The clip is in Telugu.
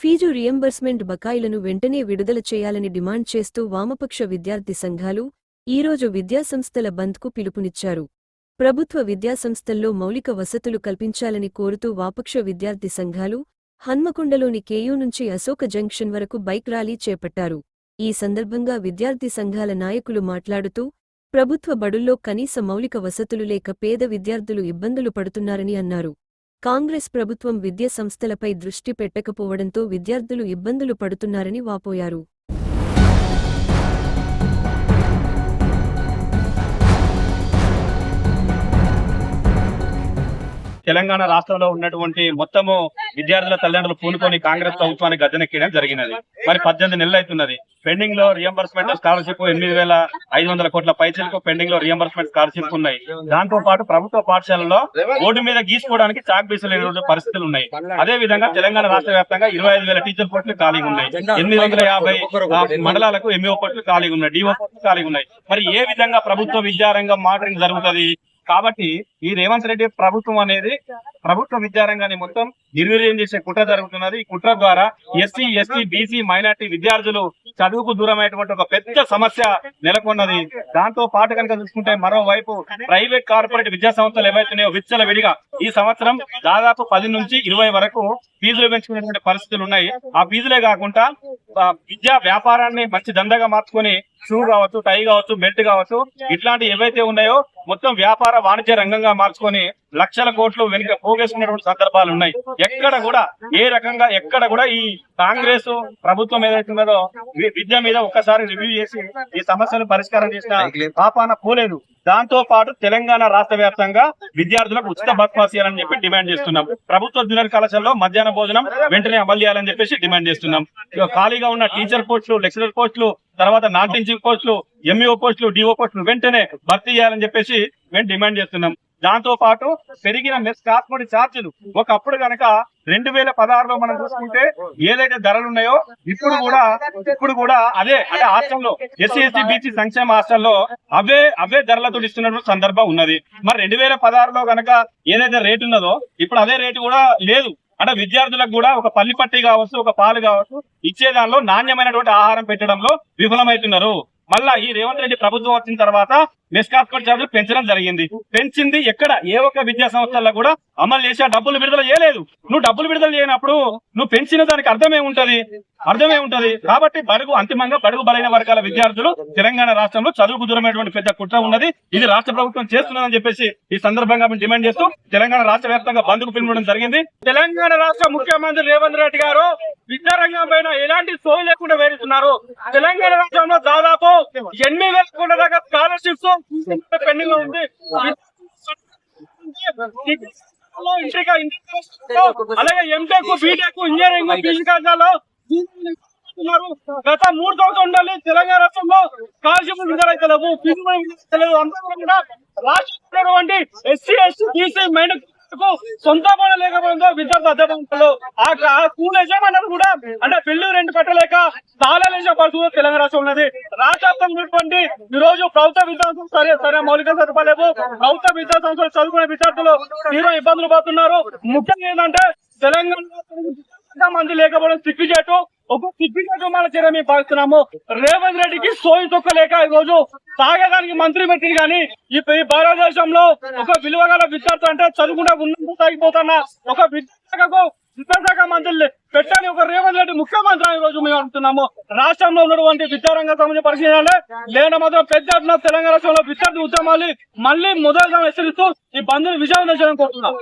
ఫీజు రియంబర్స్మెంట్ బకాయిలను వెంటనే విడుదల చేయాలని డిమాండ్ చేస్తూ వామపక్ష విద్యార్థి సంఘాలు ఈరోజు విద్యాసంస్థల బంద్కు పిలుపునిచ్చారు. ప్రభుత్వ విద్యాసంస్థల్లో మౌలిక వసతులు కల్పించాలని కోరుతూ వాపక్ష విద్యార్థి సంఘాలు హన్మకొండలోని కేయూ నుంచి అశోక జంక్షన్ వరకు బైక్ ర్యాలీ చేపట్టారు. ఈ సందర్భంగా విద్యార్థి సంఘాల నాయకులు మాట్లాడుతూ ప్రభుత్వ బడుల్లో కనీస మౌలిక వసతులు లేక పేద విద్యార్థులు ఇబ్బందులు పడుతున్నారని అన్నారు. కాంగ్రెస్ ప్రభుత్వం విద్యా సంస్థలపై దృష్టి పెట్టకపోవడంతో విద్యార్థులు ఇబ్బందులు పడుతున్నారని వాపోయారు. తెలంగాణ రాష్ట్రంలో ఉన్నటువంటి మొత్తము విద్యార్థుల తల్లిదండ్రులు పూనుకొని కాంగ్రెస్ ప్రభుత్వానికి గద్దెనెక్కడం జరిగినది. మరి పద్దెనిమిది నెలలు అవుతున్నది. పెండింగ్లో రియంబర్స్మెంట్ స్కాలర్షిప్ ఎనిమిది వేల ఐదు వందల కోట్ల పైసలకు పెండింగ్లో రియంబర్స్మెంట్ స్కాలర్షిప్ ఉన్నాయి. దాంతో పాటు ప్రభుత్వ పాఠశాలలో బోర్డు మీద గీసుకోవడానికి చాక్ బీసులు పరిస్థితులు ఉన్నాయి. అదే విధంగా తెలంగాణ రాష్ట్ర వ్యాప్తంగా ఇరవై ఐదు వేల టీచర్ పోస్టులు ఖాళీగా ఉన్నాయి. ఎనిమిది వందల యాభై మండలాలకు ఎంఈఓ పోస్టులు ఖాళీగా ఉన్నాయి. డిఓ పోస్టులు ఖాళీగా ఉన్నాయి. మరి ఏ విధంగా ప్రభుత్వ విద్యారంగం మాటరింగ్ జరుగుతుంది? కాబట్టి ఈ రేవంత్ రెడ్డి ప్రభుత్వం అనేది ప్రభుత్వ విద్యారంగాన్ని మొత్తం నిర్వీర్యం చేసే కుట్ర జరుగుతున్నది. ఈ కుట్ర ద్వారా ఎస్సీ ఎస్టీ బీసీ మైనార్టీ విద్యార్థులు చదువుకు దూరమైనటువంటి ఒక పెద్ద సమస్య నెలకొన్నది. దాంతో పాటు కనుక చూసుకుంటే మరోవైపు ప్రైవేట్ కార్పొరేట్ విద్యా సంస్థలు ఏవైతున్నాయో విచ్చల విడిగా ఈ సంవత్సరం దాదాపు పది నుంచి ఇరవై వరకు ఫీజులు పెంచుకునేటువంటి పరిస్థితులు ఉన్నాయి. ఆ ఫీజులే కాకుండా విద్యా వ్యాపారాన్ని మంచి దందగా మార్చుకొని షూ కావచ్చు టై కావచ్చు బెల్ట్ కావచ్చు ఇట్లాంటి ఏవైతే ఉన్నాయో మొత్తం వ్యాపార వాణిజ్య రంగంగా మార్చుకొని లక్షల కోట్లు వెనుక పోగేసుకున్నటువంటి సందర్భాలు ఉన్నాయి. ఎక్కడ కూడా ఏ రకంగా ఎక్కడ కూడా ఈ కాంగ్రెస్ ప్రభుత్వం ఏదైతే ఉన్నదో విద్య మీద ఒక్కసారి రివ్యూ చేసి ఈ సమస్యను పరిష్కారం చేసిన పాపాన పోలేదు. దాంతో పాటు తెలంగాణ రాష్ట్ర వ్యాప్తంగా విద్యార్థులకు ఉచిత బస్ చేయాలని చెప్పి డిమాండ్ చేస్తున్నాం. ప్రభుత్వ జూనియర్ కళాశాలలో మధ్యాహ్న భోజనం వెంటనే అమలు చేయాలని చెప్పేసి డిమాండ్ చేస్తున్నాం. ఖాళీగా ఉన్న టీచర్ పోస్టులు లెక్చరర్ పోస్టులు తర్వాత నాన్ టీచింగ్ పోస్టులు ఎంఈఓ పోస్టులు డిఓ పోస్టులు వెంటనే భర్తీ చేయాలని చెప్పేసి మేము డిమాండ్ చేస్తున్నాం. దాంతో పాటు పెరిగిన మెస్ కాస్మోటి ఛార్జీలు. ఒకప్పుడు గనక రెండు వేల పదహారులో మనం చూసుకుంటే ఏదైతే ధరలు ఉన్నాయో ఇప్పుడు కూడా ఇప్పుడు కూడా అదే అంటే హాస్టల్లో ఎస్సీ ఎస్టీ బీసీ సంక్షేమ హాస్టల్లో అవే అవే ధరలతో ఇస్తున్నటువంటి సందర్భం ఉన్నది. మరి రెండు వేల పదహారులో గనక ఏదైతే రేటు ఉన్నదో ఇప్పుడు అదే రేటు కూడా లేదు. అంటే విద్యార్థులకు కూడా ఒక పల్లి పట్టి కావచ్చు ఒక పాలు కావచ్చు ఇచ్చే దానిలో నాణ్యమైనటువంటి ఆహారం పెట్టడంలో విఫలమవుతున్నారు. మళ్ళా ఈ రేవంత్ రెడ్డి ప్రభుత్వం వచ్చిన తర్వాత మెస్ కాస్కోట్ ఛార్జీలు పెంచడం జరిగింది. పెంచింది ఎక్కడ? ఏ ఒక్క విద్యా సంస్థల్లో కూడా అమలు చేసి డబ్బులు విడుదల చేయలేదు. నువ్వు డబ్బులు విడుదల చేయనప్పుడు నువ్వు పెంచిన దానికి అర్థమే ఉంటది అర్థమే ఉంటది కాబట్టి బడుగు అంతిమంగా బడుగు బలైన వర్గాల విద్యార్థులు తెలంగాణ రాష్ట్రంలో చదువుకు దూరమైనటువంటి పెద్ద కుట్ర ఉన్నది. ఇది రాష్ట్ర ప్రభుత్వం చేస్తున్నదని చెప్పేసి ఈ సందర్భంగా మేము డిమాండ్ చేస్తూ తెలంగాణ రాష్ట్ర వ్యాప్తంగా బంద్కు పిలువడం జరిగింది. తెలంగాణ రాష్ట్ర ముఖ్యమంత్రి రేవంత్ రెడ్డి గారు విద్యారంగం పైన ఎలాంటి సోయి లేకుండా వేరుతున్నారు? తెలంగాణ రాష్ట్రంలో దాదాపు ఎనిమిది వేల కోట్ల దాకా స్కాలర్షిప్స్ పెండింగ్ ఉంది. అలాగే ఎంటెక్ బీటెక్ ఇంజనీరింగ్ పీజీ కళాశాలలో గత మూడు సంవత్సరాలు ఉండాలి. తెలంగాణ రాష్ట్రంలో స్కాలర్షిప్ విడుదలైతే లేవు ఫీజు తెలియదు అందరూ కూడా రాష్ట్రంలో ఎస్సీ ఎస్సీ బీసీ మైనస్ సొంత పనులు లేకపోతే విద్యార్థి అద్దెపంటలు ఆ స్కూల్ యజమానులు కూడా? అంటే బిల్లు రెండు కట్టలేక తాళాలు తెలంగాణ రాష్ట్రం ఉన్నది. రాష్ట్రం ఉన్నటువంటి ఈ రోజు ప్రభుత్వ విద్యా సంస్థలు సరే సరే మౌలిక సదుపాయాలు ప్రభుత్వ విద్యా సంస్థలు చదువుకునే విద్యార్థులు తీవ్ర ఇబ్బందులు పడుతున్నారు. ముఖ్యంగా ఏంటంటే తెలంగాణ మంది లేకపోవడం సిగ్గుచేటు. ఒక సిగ్గుచేటు మన చర్య మేము భావిస్తున్నాము రేవంత్ రెడ్డికి సోయి తొక్కలేక ఈ రోజు తాగేదానికి మంత్రి పెట్టింది కానీ ఈ భారతదేశంలో ఒక విలువ గల విద్యార్థి అంటే చదువుకుండా ఉన్నంత సాగిపోతున్న ఒక విద్యాశాఖకు విద్యాశాఖ మంత్రులు పెట్టని ఒక రేవంత్ రెడ్డి ముఖ్యమంత్రి ఈ రోజు మేము అంటున్నాము రాష్ట్రంలో ఉన్నటువంటి విద్యారంగ సంబంధించి పరిశీలన లేని మాత్రం పెద్ద ఎత్తున తెలంగాణ రాష్ట్రంలో విద్యార్థి ఉద్యమాలు మళ్ళీ మొదలుగా హెచ్చరిస్తూ ఈ బంద్ విజయం చేయడం కోరుతున్నాం.